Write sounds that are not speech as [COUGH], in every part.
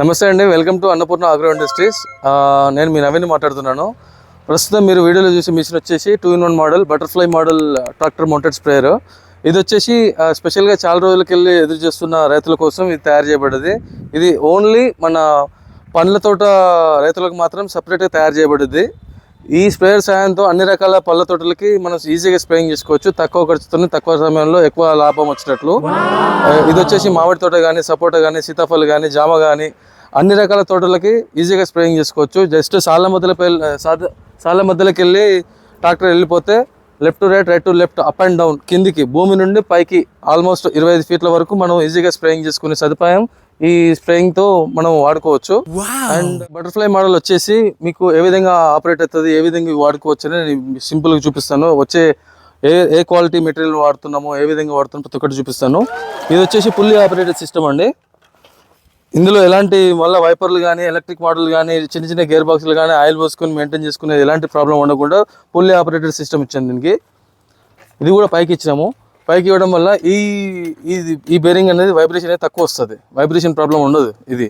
నమస్తే అండి welcome to Annapurna agro industries. నేను మీ నవీన్ మాట్లాడుతున్నాను. ప్రస్తుతం మీరు వీడియోలో చూసే మిషన్ వచ్చేసి two in one model butterfly model tractor mounted sprayer. ఇది వచ్చేసి స్పెషల్గా చాలా రోజులకెళ్ళి ఎదురు చేస్తున్న రైతుల కోసం ఇది తయారు చేయబడ్డది. ఇది ఓన్లీ మన పండ్ల తోట రైతులకు మాత్రం సపరేట్గా తయారు చేయబడింది ఈ స్ప్రేయర్ సాయంతో అన్ని రకాల పళ్ళ తోటలకి మనం ఈజీగా స్ప్రేయింగ్ చేసుకోవచ్చు. తక్కువ ఖర్చుతో తక్కువ సమయంలో ఎక్కువ లాభం వచ్చినట్లు. ఇది వచ్చేసి మామిడి తోట కానీ సపోటా కానీ సీతాఫలం కానీ జామ కానీ అన్ని రకాల తోటలకి ఈజీగా స్ప్రేయింగ్ చేసుకోవచ్చు. జస్ట్ సాళ్ళ మధ్యలో సాళ్ళ మధ్యలోకి వెళ్ళి ట్రాక్టర్ వెళ్ళిపోతే left to right right to left up and down కిందికి భూమి నుండి పైకి ఆల్మోస్ట్ ఇరవై ఐదు ఫీట్ల వరకు మనం ఈజీగా స్ప్రేయింగ్ చేసుకునే సదుపాయం ఈ స్ప్రేయింగ్తో మనం వాడుకోవచ్చు. అండ్ బటర్ఫ్లై మోడల్ వచ్చేసి మీకు ఏ విధంగా ఆపరేట్ అవుతుంది ఏ విధంగా వాడుకోవచ్చు అని నేను సింపుల్గా చూపిస్తాను. వచ్చే ఏ ఏ క్వాలిటీ మెటీరియల్ వాడుతున్నామో ఏ విధంగా వాడుతున్నామో ప్రతి ఒక్కటి చూపిస్తాను. ఇది వచ్చేసి ఫుల్లీ ఆపరేటెడ్ సిస్టమ్ అండి. ఇందులో ఎలాంటి మళ్ళీ వైపర్లు కానీ ఎలక్ట్రిక్ మోడల్ కానీ చిన్న చిన్న గేర్ బాక్సులు కానీ ఆయిల్ పోసుకొని మెయింటైన్ చేసుకునేది ఎలాంటి ప్రాబ్లం ఉండకుండా ఫుల్లీ ఆపరేటెడ్ సిస్టమ్ ఇచ్చాను దీనికి. ఇది కూడా పైకి ఇచ్చినాము. పైకి ఇవ్వడం వల్ల ఈ ఇది ఈ బేరింగ్ అనేది వైబ్రేషన్ అనేది తక్కువ వస్తుంది. వైబ్రేషన్ ప్రాబ్లం ఉండదు ఇది.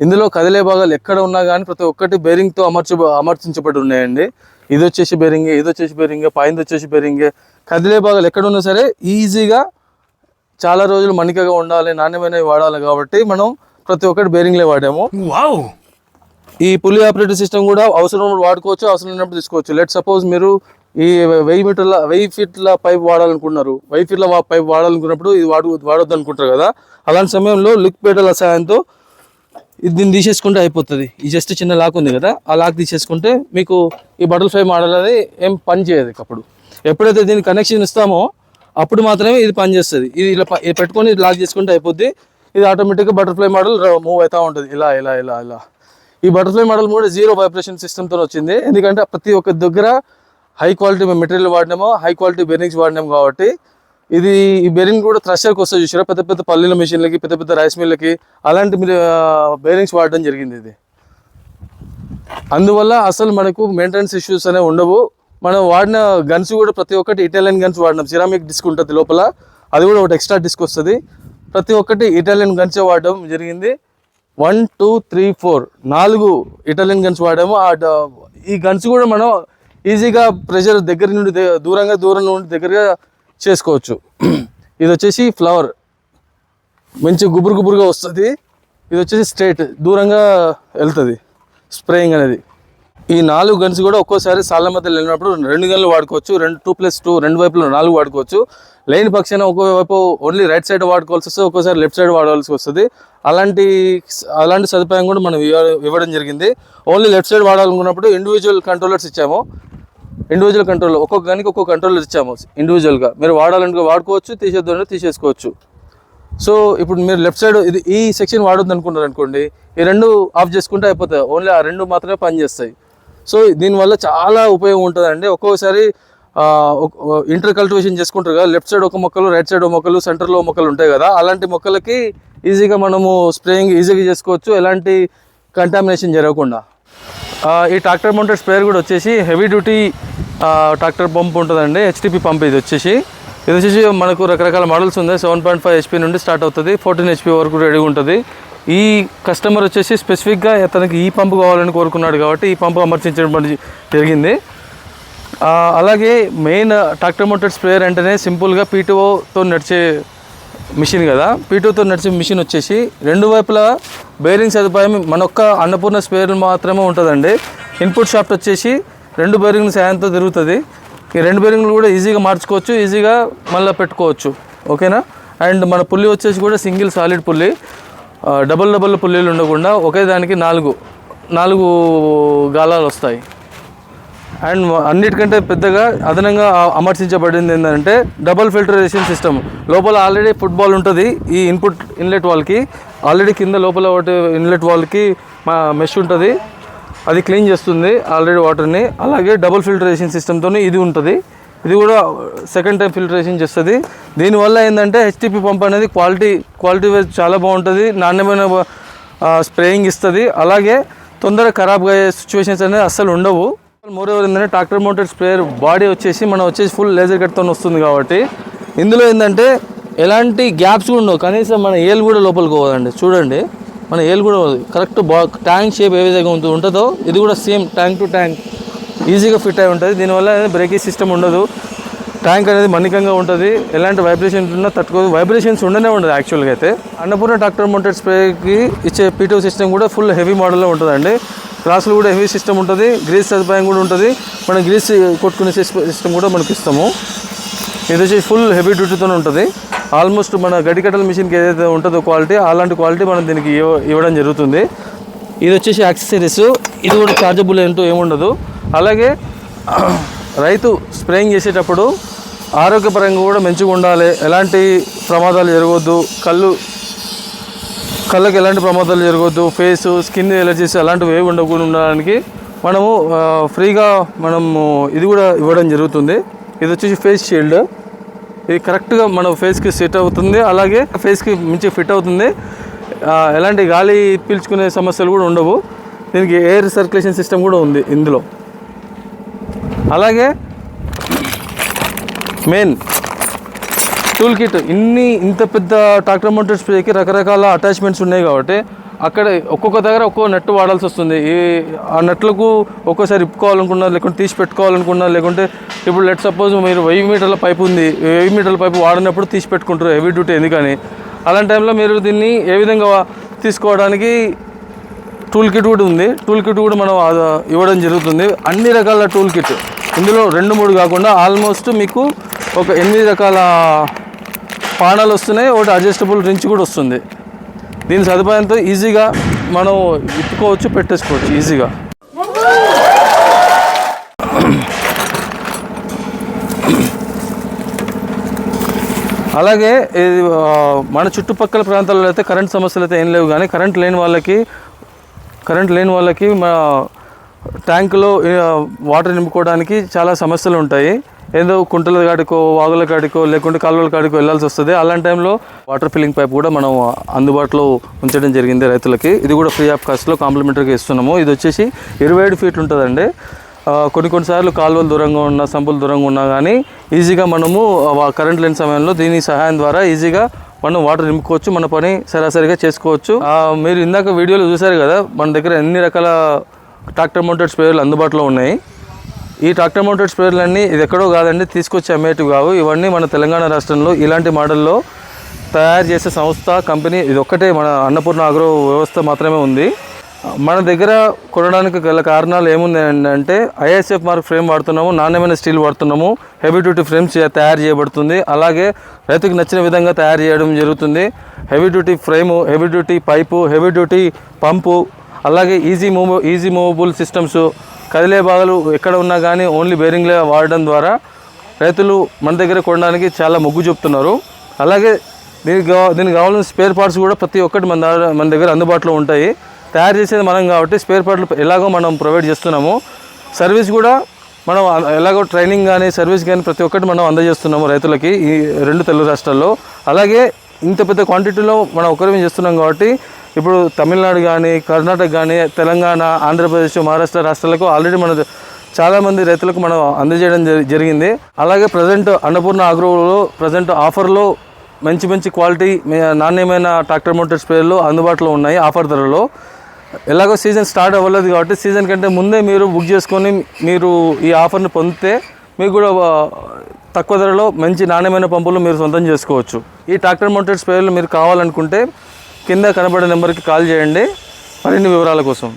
ఇందులో కదిలే భాగాలు ఎక్కడ ఉన్నా కానీ ప్రతి ఒక్కటి బేరింగ్తో అమర్చ అమర్చించబడి ఉన్నాయండి. ఇది వచ్చేసి బేరింగ్ ఇది వచ్చేసి బేరింగ్ పైంది వచ్చేసి బేరింగ్ కదిలే భాగాలు ఎక్కడ ఉన్నా సరే ఈజీగా చాలా రోజులు మణికగా ఉండాలి నాణ్యమైనవి వాడాలి కాబట్టి మనం ప్రతి ఒక్కటి బేరింగ్లే వాడాము. ఈ పులి ఆపరేటివ్ సిస్టమ్ కూడా అవసరం వాడుకోవచ్చు అవసరం లేనప్పుడు తీసుకోవచ్చు. లెట్ సపోజ్ మీరు ఈ వెయ్యి మీటర్ల వెయ్యి ఫీట్ల పైప్ వాడాలనుకున్నారు. వెయ్యి ఫీట్ల పైప్ వాడాలనుకున్నప్పుడు ఇది వాడు వాడొద్దు అనుకుంటారు కదా. అలాంటి సమయంలో లిక్ పెడల సహాయంతో ఇది దీన్ని తీసేసుకుంటే అయిపోతుంది. ఈ జస్ట్ చిన్న లాక్ ఉంది కదా ఆ లాక్ తీసేసుకుంటే మీకు ఈ బటర్ఫ్లై మోడల్ అనేది ఏం పని చేయదు అప్పుడు ఎప్పుడైతే దీనికి కనెక్షన్ ఇస్తామో అప్పుడు మాత్రమే ఇది పని చేస్తుంది. ఇది ఇలా పెట్టుకొని లాక్ చేసుకుంటే అయిపోద్ది. ఇది ఆటోమేటిక్గా బటర్ఫ్లై మోడల్ మూవ్ అవుతూ ఉంటుంది. ఇలా ఇలా ఇలా ఇలా. ఈ బటర్ఫ్లై మోడల్ కూడా జీరో వైబ్రేషన్ సిస్టమ్తో వచ్చింది. ఎందుకంటే ప్రతి ఒక్క దగ్గర హై క్వాలిటీ మెటీరియల్ వాడినామో హై క్వాలిటీ బెరింగ్స్ వాడినాము కాబట్టి ఇది ఈ బెరింగ్ కూడా థ్రెషర్కి వస్తే చూసారా? పెద్ద పెద్ద పల్లీల మిషన్లకి పెద్ద పెద్ద రైస్ మిల్లకి అలాంటి మీరు బేరింగ్స్ వాడడం జరిగింది ఇది. అందువల్ల అసలు మనకు మెయింటెనెన్స్ ఇష్యూస్ అనేవి ఉండవు. మనం వాడిన గన్స్ కూడా ప్రతి ఒక్కటి ఇటాలియన్ గన్స్ వాడినాం. సిరామిక్ డిస్క్ ఉంటుంది లోపల. అది కూడా ఒకటి ఎక్స్ట్రా డిస్క్ వస్తుంది. ప్రతి ఒక్కటి ఇటాలియన్ గన్స్ వాడడం జరిగింది. వన్ టూ త్రీ ఫోర్ నాలుగు ఇటాలియన్ గన్స్ వాడాము. ఆ ఈ గన్స్ కూడా మనం ఈజీగా ప్రెషర్ దగ్గర నుండి దూరంగా దూరం నుండి దగ్గరగా చేసుకోవచ్చు. [CLEARS THROAT] ఇది వచ్చేసి ఫ్లవర్ మంచి గుబురు గుబురుగా వస్తుంది. ఇది వచ్చేసి స్ట్రేట్ దూరంగా వెళ్తుంది. స్ప్రేయింగ్ అనేది. ఈ నాలుగు గన్స్ కూడా ఒక్కోసారి సాళ్ళ మధ్యలో వెళ్ళినప్పుడు రెండు గన్లు వాడుకోవచ్చు రెండు టూ ప్లస్ టూ రెండు వైపులో నాలుగు వాడుకోవచ్చు. లేని పక్షాన ఒక్కో వైపు ఓన్లీ రైట్ సైడ్ వాడుకోవాల్సి వస్తుంది ఒక్కోసారి లెఫ్ట్ సైడ్ వాడవలసి వస్తుంది. అలాంటి అలాంటి సదుపాయం కూడా మనం ఇవ్వడం జరిగింది. ఓన్లీ లెఫ్ట్ సైడ్ వాడాలనుకున్నప్పుడు ఇండివిజువల్ కంట్రోలర్స్ ఇచ్చాము. ఇండివిజువల్ కంట్రోల్ ఒక్కొక్క గనికి ఒక్కొక్క కంట్రోలర్ ఇచ్చాము ఇండివిజువల్గా మీరు వాడాలనుకో వాడుకోవచ్చు తీసేద్దాం తీసేసుకోవచ్చు. సో ఇప్పుడు మీరు లెఫ్ట్ సైడ్ ఇది ఈ సెక్షన్ వాడొద్దు అనుకున్నారు అనుకోండి ఈ రెండు ఆఫ్ చేసుకుంటే అయిపోతాయి. ఓన్లీ ఆ రెండు మాత్రమే పనిచేస్తాయి. సో దీనివల్ల చాలా ఉపయోగం ఉంటుందండి. ఒక్కోసారి ఇంటర్ కల్టివేషన్ చేసుకుంటారు కదా లెఫ్ట్ సైడ్ ఒక మొక్కలు రైట్ సైడ్ ఒక మొక్కలు సెంటర్లో మొక్కలు ఉంటాయి కదా అలాంటి మొక్కలకి ఈజీగా మనము స్ప్రేయింగ్ ఈజీగా చేసుకోవచ్చు. ఎలాంటి కంటామినేషన్ జరగకుండా. ఈ ట్రాక్టర్ మౌంటెడ్ స్ప్రేయర్ కూడా వచ్చేసి హెవీ డ్యూటీ ట్రాక్టర్ పంప్ ఉంటుందండి. హెచ్టిపి పంప్ ఇది వచ్చేసి. ఇది వచ్చేసి మనకు రకరకాల మోడల్స్ ఉన్నాయి. సెవెన్ పాయింట్ ఫైవ్ హెచ్పి నుండి స్టార్ట్ అవుతుంది. ఫోర్టీన్ హెచ్పి వరకు రెడీగా ఉంటుంది. ఈ కస్టమర్ వచ్చేసి స్పెసిఫిక్గా తనకి ఈ పంపు కావాలని కోరుకున్నాడు కాబట్టి ఈ పంపు అమర్చించడం జరిగింది. అలాగే మెయిన్ ట్రాక్టర్ మౌంటెడ్ స్ప్రేయర్ అంటేనే సింపుల్గా పీటీఓతో నడిచే మిషన్ కదా. పీటూతో నడిచే మిషన్ వచ్చేసి రెండు వైపులా బేరింగ్ సదుపాయం మనొక్క అన్నపూర్ణ స్పేర్ మాత్రమే ఉంటుందండి. ఇన్పుట్ షాఫ్ట్ వచ్చేసి రెండు బేరింగ్ సాయంతో తిరుగుతుంది. ఈ రెండు బేరింగ్లు కూడా ఈజీగా మార్చుకోవచ్చు ఈజీగా మళ్ళీ పెట్టుకోవచ్చు. ఓకేనా? అండ్ మన పుల్లి వచ్చేసి కూడా single solid pulley. Double double పుల్లీలు ఉండకుండా ఒకే దానికి నాలుగు నాలుగు గాలాలు వస్తాయి. అండ్ అన్నిటికంటే పెద్దగా అదనంగా అమర్చించబడింది ఏంటంటే డబల్ ఫిల్టరేషన్ సిస్టమ్. లోపల ఆల్రెడీ ఫుట్బాల్ ఉంటుంది ఈ ఇన్పుట్ ఇన్లెట్ వాల్కి. ఆల్రెడీ కింద లోపల ఒకటి ఇన్లెట్ వాల్కి మా మెష్ ఉంటుంది అది క్లీన్ చేస్తుంది ఆల్రెడీ వాటర్ని. అలాగే డబుల్ ఫిల్టరేషన్ సిస్టమ్తో ఇది ఉంటుంది. ఇది కూడా సెకండ్ టైం ఫిల్టరేషన్ చేస్తుంది. దీనివల్ల ఏంటంటే హెచ్టిపి పంప్ అనేది క్వాలిటీ క్వాలిటీ వైజ్ చాలా బాగుంటుంది. నాణ్యమైన స్ప్రేయింగ్ ఇస్తుంది. అలాగే తొందరగా ఖరాబ్ అయ్యే సిచ్యువేషన్స్ అనేది అస్సలు ఉండవు. మోర్ ఓవర్ ఏంటంటే ట్రాక్టర్ మౌంటెడ్ స్ప్రేయర్ బాడీ వచ్చేసి మనం వచ్చేసి ఫుల్ లేజర్ కట్తో వస్తుంది కాబట్టి ఇందులో ఏంటంటే ఎలాంటి గ్యాప్స్ కూడా ఉండవు. కనీసం మన ఏలు కూడా లోపలికి పోదండి. చూడండి. మన ఏలు కూడా కరెక్ట్ బా ట్యాంక్ షేప్ ఏ విధంగా ఉంటుందో ఇది కూడా సేమ్ ట్యాంక్ టు ట్యాంక్ ఈజీగా ఫిట్ అయి ఉంటుంది. దీనివల్ల బ్రేకేజ్ సిస్టమ్ ఉండదు. ట్యాంక్ అనేది మన్నికంగా ఉంటుంది. ఎలాంటి వైబ్రేషన్స్ ఉన్నా తట్టుకోదు వైబ్రేషన్స్ ఉండనే ఉండదు యాక్చువల్గా అయితే. అన్నపూర్ణ ట్రాక్టర్ మౌంటెడ్ స్ప్రేకి ఇచ్చే పీటో సిస్టమ్ కూడా ఫుల్ హెవీ మోడల్లో ఉంటుందండి. క్లాసులు కూడా హెవీ సిస్టమ్ ఉంటుంది. గ్రీస్ సదుపాయం కూడా ఉంటుంది. మనం గ్రీస్ కొట్టుకునే సిస్టమ్ కూడా మనకి ఇస్తాము. ఇది వచ్చి ఫుల్ హెవీ డ్యూటీతో ఉంటుంది. ఆల్మోస్ట్ మన గడికట్టల మిషన్కి ఏదైతే ఉంటుందో క్వాలిటీ అలాంటి క్వాలిటీ మనం దీనికి ఇవ్వడం జరుగుతుంది. ఇది వచ్చేసి యాక్సెసరీస్ ఇది కూడా చార్జబుల్ ఏంటో ఏముండదు. అలాగే రైతు స్ప్రేయింగ్ చేసేటప్పుడు ఆరోగ్యపరంగా కూడా మంచిగా ఉండాలి. ఎలాంటి ప్రమాదాలు జరగవద్దు. కళ్ళు కళ్ళకి ఎలాంటి ప్రమాదాలు జరగవద్దు. ఫేస్ స్కిన్ ఎలర్జీస్ అలాంటివి ఏవి ఉండకుండా ఉండడానికి మనము ఫ్రీగా మనము ఇది కూడా ఇవ్వడం జరుగుతుంది. ఇది వచ్చేసి ఫేస్ షీల్డ్. ఇది కరెక్ట్గా మన ఫేస్కి సెట్ అవుతుంది. అలాగే ఫేస్కి మంచిగా ఫిట్ అవుతుంది. ఎలాంటి గాలి పీల్చుకునే సమస్యలు కూడా ఉండవు. దీనికి ఎయిర్ సర్క్యులేషన్ సిస్టమ్ కూడా ఉంది ఇందులో. అలాగే మెయిన్ టూల్ కిట్. ఇన్ని ఇంత పెద్ద ట్రాక్టర్ మౌంటెడ్ స్ప్రేకి రకరకాల అటాచ్మెంట్స్ ఉన్నాయి కాబట్టి అక్కడ ఒక్కొక్క దగ్గర ఒక్కొక్క నెట్ వాడాల్సి వస్తుంది. ఈ ఆ నెట్లకు ఒక్కోసారి ఇప్పుకోవాలనుకున్నా లేకుంటే తీసి పెట్టుకోవాలనుకున్నా లేకుంటే ఇప్పుడు లెట్ సపోజ్ మీరు వెయ్యి మీటర్ల పైపు ఉంది. వెయ్యి మీటర్ల పైపు వాడినప్పుడు తీసి పెట్టుకుంటారు హెవీ డ్యూటీ ఎందుకని? అలాంటి టైంలో మీరు దీన్ని ఏ విధంగా తీసుకోవడానికి టూల్ కిట్ కూడా ఉంది. టూల్ కిట్ కూడా మనం ఇవ్వడం జరుగుతుంది. అన్ని రకాల టూల్ కిట్. ఇందులో రెండు మూడు కాకుండా ఆల్మోస్ట్ మీకు ఒక ఎనిమిది రకాల పానాలు వస్తున్నాయి ఒకటి అడ్జస్టబుల్ రించ్ కూడా వస్తుంది. దీని సదుపాయంతో ఈజీగా మనం ఇప్పుకోవచ్చు పెట్టేసుకోవచ్చు ఈజీగా. అలాగే ఇది మన చుట్టుపక్కల ప్రాంతాల్లో అయితే కరెంట్ సమస్యలు అయితే ఏం లేవు కానీ కరెంట్ లేని వాళ్ళకి కరెంట్ లేని వాళ్ళకి మన ట్యాంకులో వాటర్ నింపుకోవడానికి చాలా సమస్యలు ఉంటాయి. ఏదో కుంటల కాడికో వాగుల కాడికో లేకుంటే కాలువల కాడికో వెళ్ళాల్సి వస్తుంది. అలాంటి టైంలో వాటర్ ఫిల్లింగ్ పైప్ కూడా మనం అందుబాటులో ఉంచడం జరిగింది రైతులకి. ఇది కూడా ఫ్రీ ఆఫ్ కాస్ట్లో కాంప్లిమెంటరీగా ఇస్తున్నాము. ఇది వచ్చేసి ఇరవై ఏడు ఫీట్లు ఉంటుందండి. కొన్ని కొన్నిసార్లు కాలువలు దూరంగా ఉన్న సంపులు దూరంగా ఉన్నా కానీ ఈజీగా మనము కరెంట్ లేని సమయంలో దీని సహాయం ద్వారా ఈజీగా మనం వాటర్ నింపుకోవచ్చు. మన పని సరాసరిగా చేసుకోవచ్చు. మీరు ఇందాక వీడియోలో చూసారు కదా మన దగ్గర ఎన్ని రకాల ట్రాక్టర్ మౌంటెడ్ స్ప్రేయర్లు అందుబాటులో ఉన్నాయి. ఈ ట్రాక్టర్ మౌంటెడ్ స్ప్రేయర్లు అన్నీ ఇది ఎక్కడో కాదండి తీసుకొచ్చి అమ్మేటివి కావు. ఇవన్నీ మన తెలంగాణ రాష్ట్రంలో ఇలాంటి మోడల్లో తయారు చేసే సంస్థ కంపెనీ ఇది ఒక్కటే మన అన్నపూర్ణ అగ్రో వ్యవస్థ మాత్రమే ఉంది. మన దగ్గర కొనడానికి గల కారణాలు ఏముంది అంటే ఐఎస్ఎఫ్ మార్క్ ఫ్రేమ్ వాడుతున్నాము నాణ్యమైన స్టీల్ వాడుతున్నాము హెవీ డ్యూటీ ఫ్రేమ్స్ తయారు చేయబడుతుంది. అలాగే రైతుకు నచ్చిన విధంగా తయారు చేయడం జరుగుతుంది. Heavy duty frame heavy duty pipe heavy duty pump అలాగే easy move easy movable systems కదిలే భాగాలు ఎక్కడ ఉన్నా కానీ ఓన్లీ బేరింగ్లే వాడడం ద్వారా రైతులు మన దగ్గర కొనడానికి చాలా మొగ్గు చూపుతున్నారు. అలాగే దీనికి దీనికి కావాల్సిన స్పేర్ పార్ట్స్ కూడా ప్రతి ఒక్కటి మన మన దగ్గర అందుబాటులో ఉంటాయి. తయారు చేసేది మనం కాబట్టి స్పేర్ పార్ట్లు ఎలాగో మనం ప్రొవైడ్ చేస్తున్నాము. సర్వీస్ కూడా మనం ఎలాగో ట్రైనింగ్ కానీ సర్వీస్ కానీ ప్రతి ఒక్కటి మనం అందజేస్తున్నాము రైతులకి ఈ రెండు తెలుగు రాష్ట్రాల్లో. అలాగే ఇంత పెద్ద క్వాంటిటీలో మనం ఒకరిమే చేస్తున్నాం కాబట్టి ఇప్పుడు తమిళనాడు కానీ కర్ణాటక కానీ తెలంగాణ ఆంధ్రప్రదేశ్ మహారాష్ట్ర రాష్ట్రాలకు ఆల్రెడీ మన చాలామంది రైతులకు మనం అందజేయడం జరిగింది. అలాగే ప్రజెంట్ అన్నపూర్ణ ఆగ్రోలో ప్రజెంట్ ఆఫర్లో మంచి మంచి క్వాలిటీ నాణ్యమైన ట్రాక్టర్ మోటార్ స్ప్రేలు అందుబాటులో ఉన్నాయి ఆఫర్ ధరలో. ఎలాగో సీజన్ స్టార్ట్ అవ్వలేదు కాబట్టి సీజన్ కంటే ముందే మీరు బుక్ చేసుకొని మీరు ఈ ఆఫర్ని పొందితే మీకు కూడా తక్కువ ధరలో మంచి నాణ్యమైన పంపులు మీరు సొంతం చేసుకోవచ్చు. ఈ ట్రాక్టర్ మోటార్ స్ప్రేలు మీరు కావాలనుకుంటే కింద కనబడే నెంబర్కి కాల్ చేయండి మరిన్ని వివరాల కోసం.